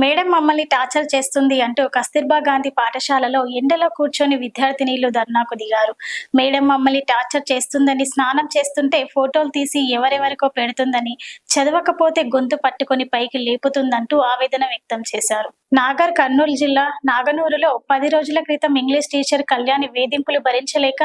Madam మమ్మల్ని torture చేస్తుంది అంటూ కస్తూర్బా గాంధీ పాఠశాలలో ఎండలో కూర్చొని విద్యార్థినీలు ధర్నాకు దిగారు. మేడం మమ్మల్ని టార్చర్ చేస్తుందని స్నానం చేస్తుంటే ఫోటోలు తీసి ఎవరెవరికో పెడుతుందని చదవకపోతే గొంతు పట్టుకొని పైకి లేపుతుందంటూ ఆవేదన వ్యక్తం చేశారు. నాగర్ కర్నూలు జిల్లా నాగనూరులో పది రోజుల క్రితం ఇంగ్లీష్ టీచర్ కళ్యాణి వేధింపులు భరించలేక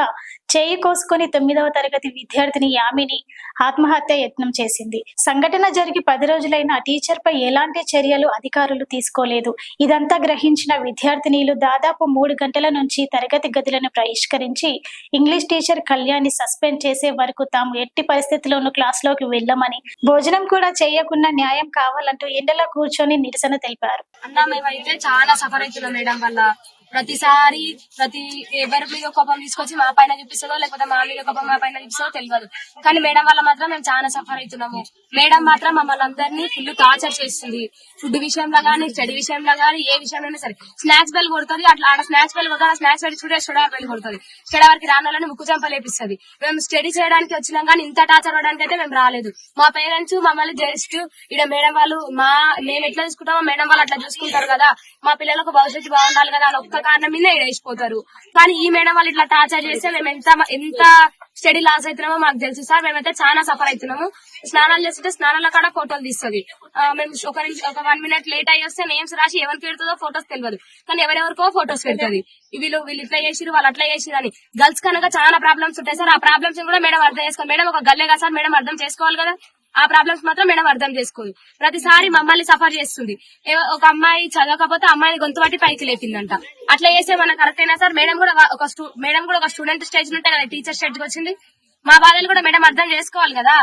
చేయి కోసుకొని తొమ్మిదవ తరగతి విద్యార్థిని యామిని ఆత్మహత్య యత్నం చేసింది. సంఘటన జరిగి పది రోజులైన టీచర్ పై ఎలాంటి చర్యలు అధికారులు తీసుకోలేదు. ఇదంతా గ్రహించిన విద్యార్థినీలు దాదాపు మూడు గంటల నుంచి తరగతి గదులను బహిష్కరించి ఇంగ్లీష్ టీచర్ కళ్యాణ్ని సస్పెండ్ చేసే వరకు తాము ఎట్టి పరిస్థితిలోనూ క్లాస్లోకి వెళ్ళమని భోజనం కూడా చేయకుండా న్యాయం కావాలంటూ ఎండలో కూర్చొని నిరసన తెలిపారు. అన్న మేమైతే చాలా సఫర్ అవుతున్నాం మేడం వల్ల. ప్రతిసారి ప్రతి ఎవరి మీద కోపం తీసుకొచ్చి మా పైన చూపిస్తుందో లేకపోతే మా మీద కోపం మా పైన చూపిస్తుందో తెలియదు. కానీ మేడం వల్ల మాత్రం మేము చాలా సఫర్ అవుతున్నాము. మేడం మాత్రం మమ్మల్ని అందరినీ ఫుల్ టార్చర్ చేస్తుంది. ఫుడ్ విషయంలో కానీ స్టడీ విషయంలో కానీ ఏ విషయంలో సరే. స్నాక్స్ బెల్ కొడుతుంది అట్లా ఆడ స్నాక్స్ బెల్ కొడుతుంది స్నాక్స్ బెల్ చూడే స్టడీ బెల్ కొడుతుంది. స్టడీ వరకు రాని ముక్కు చంప లేపిస్తుంది. మేము స్టడీ చేయడానికి వచ్చినాం కానీ ఇంత టార్చర్ అవ్వడానికి అయితే మేము రాలేదు. మా పేరెంట్స్ మమ్మల్ని జస్ట్ ఇక్కడ మేడం వాళ్ళు మా మేము ఎట్లా చూసుకుంటామో మేడం వాళ్ళు అట్లా చూసుకుంటారు కదా. మా పిల్లలకు భవిష్యత్తు బాగుండాలి కదా అని ఒక్క కారణం మీద వేసిపోతారు కానీ ఈ మేడం వాళ్ళు ఇట్లా టార్చర్ చేస్తే మేము ఎంత ఎంత స్టడీ లాస్ అవుతున్నామో మాకు తెలుసు సార్. మేమైతే చాలా సఫర్ అవుతున్నాము స్నానాలు చేస్తుంటే స్నానాల కాడ ఫోటోలు తీస్తుంది. మేము ఒక ఒక వన్ మినిట్ లేట్ అయ్యి వస్తే నేమ్స్ రాసి ఎవరికి పెడుతుందో ఫోటోస్ తెలియదు కానీ ఎవరెవరికో ఫోటోస్ పెడుతుంది. వీళ్ళు వీళ్ళు ఇట్లా చేసిరు వాళ్ళు అట్లా చేసిరు అని. గర్ల్స్ కనుక చాలా ప్రాబ్లమ్స్ ఉంటాయి సార్. ఆ ప్రాబ్లమ్స్ కూడా మేడం అర్థం చేసుకోవాలి. మేడం ఒక గల్లే కదా సార్. మేడం అర్థం చేసుకోవాలి కదా. ఆ ప్రాబ్లమ్స్ మాత్రం మేడం అర్థం చేసుకోదు. ప్రతిసారి మమ్మల్ని సఫర్ చేస్తుంది. ఒక అమ్మాయి చదవకపోతే అమ్మాయిని గొంతు పట్టి పైకి లేపిందంట. అట్లా చేస్తే మన కరెక్ట్ అయినా సార్ మేడం కూడా ఒక మేడం కూడా ఒక స్టూడెంట్ స్టేజ్ ఉంటే కదా టీచర్ స్టేజ్ వచ్చింది? మా బాధలు కూడా మేడం అర్థం చేసుకోవాలి కదా.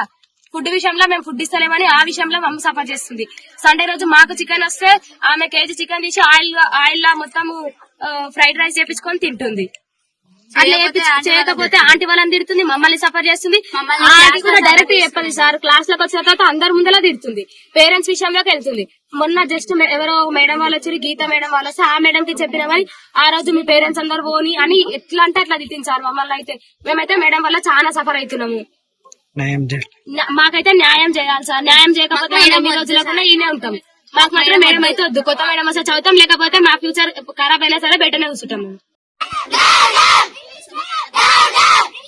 ఫుడ్ విషయంలో మేము ఫుడ్ ఇస్తలేమని ఆ విషయంలో మమ్మ సఫర్ చేస్తుంది. సండే రోజు మాకు చికెన్ వస్తే ఆమె కేజీ చికెన్ తీసి ఆయిల్ ఆయిల్ లా మొత్తము ఫ్రైడ్ రైస్ చేపించుకొని తింటుంది. అట్లా చేయకపోతే ఆంటీ వాళ్ళని తిడుతుంది. మమ్మల్ని సఫర్ చేస్తుంది. ఆంటీ కూడా డైరెక్ట్ చెప్పదు సార్. క్లాస్లోకి వచ్చిన తర్వాత అందరి ముందలా తిడుతుంది. పేరెంట్స్ విషయంలోకి వెళ్తుంది. మొన్న జస్ట్ ఎవరో మేడం వాళ్ళు వచ్చి గీత మేడం వాళ్ళు వస్తే ఆ మేడం కి చెప్పినామని ఆ రోజు మీ పేరెంట్స్ అందరు పోని అని ఎట్లా అంటే అట్లా తిట్టించారు మమ్మల్ని అయితే. మేమైతే మేడం వల్ల చాలా సఫర్ అవుతున్నాము. మాకైతే న్యాయం చేయాలి సార్. న్యాయం చేయకపోతే ఎన్ని రోజులకన్నా ఈయనే ఉంటాం. మాకు మాత్రం మేడం అయితే వద్దు. కొత్త మేడం వస్తే చదువుతాం లేకపోతే మా ఫ్యూచర్ ఖరాబ్ అయినా సరే బెటర్నే కూర్చుంటాం మేము